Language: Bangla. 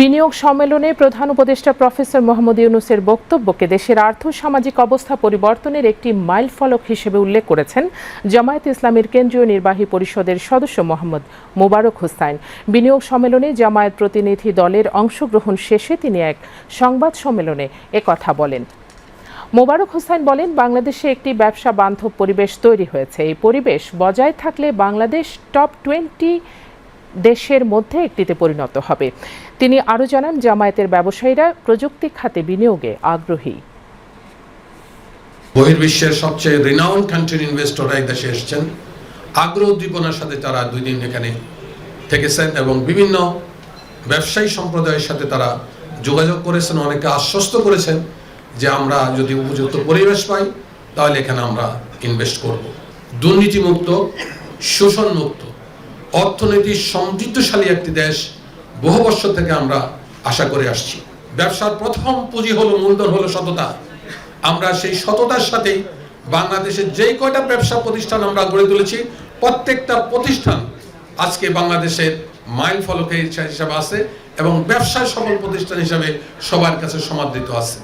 বিনিয়োগ সম্মেলনে প্রধান উপদেষ্টা প্রফেসর মোহাম্মদ ইউনুসের বক্তব্যকে দেশের আর্থ সামাজিক অবস্থা পরিবর্তনের একটি মাইল ফলক হিসেবে উল্লেখ করেছেন জামায়াত ইসলামের কেন্দ্রীয় নির্বাহী পরিষদের সদস্য মোহাম্মদ মোবারক হুসাইন বিনিয়োগ সম্মেলনে জামায়াত প্রতিনিধি দলের অংশগ্রহণ শেষে তিনি এক সংবাদ সম্মেলনে একথা বলেন। মোবারক হোসেন বলেন, বাংলাদেশে একটি ব্যবসা বান্ধব পরিবেশ তৈরি হয়েছে। এই পরিবেশ বজায় থাকলে বাংলাদেশ টপ টোয়েন্টি দেশের মধ্যে একটিতে পরিণত হবে। তিনি আরও জানান, জামায়াতের ব্যবসায়ীরা প্রযুক্তি খাতে বিনিয়োগে আগ্রহী। বহির্বিশ্বের সবচেয়ে রিনাউন্ড কান্ট্রির ইনভেস্টররা এই দেশে এসেছেন। আগ্রহ উদ্দীপনার সাথে তারা দুই দিন এখানে থেকেছেন এবং বিভিন্ন ব্যবসায়ী সম্প্রদায়ের সাথে তারা যোগাযোগ করেছেন। অনেকে আশ্বস্ত করেছেন যে আমরা যদি উপযুক্ত পরিবেশ পাই, তাহলে এখানে আমরা ইনভেস্ট করব। দুর্নীতিমুক্ত, শোষণমুক্ত অর্থনীতি সমৃদ্ধশালী একটি দেশ, বহু বছর থেকে আমরা আশা করে আসছি। ব্যবসার প্রথম পুঁজি হলো মূলধন, হলো সততা। আমরা সেই সততার সাথে বাংলাদেশের যেই কয়টা ব্যবসা প্রতিষ্ঠান আমরা গড়ে তুলেছি, প্রত্যেকটা প্রতিষ্ঠান আজকে বাংলাদেশের মাইল ফলকে হিসাবে আছে এবং ব্যবসায় সফল প্রতিষ্ঠান হিসাবে সবার কাছে সমাদৃত আছে।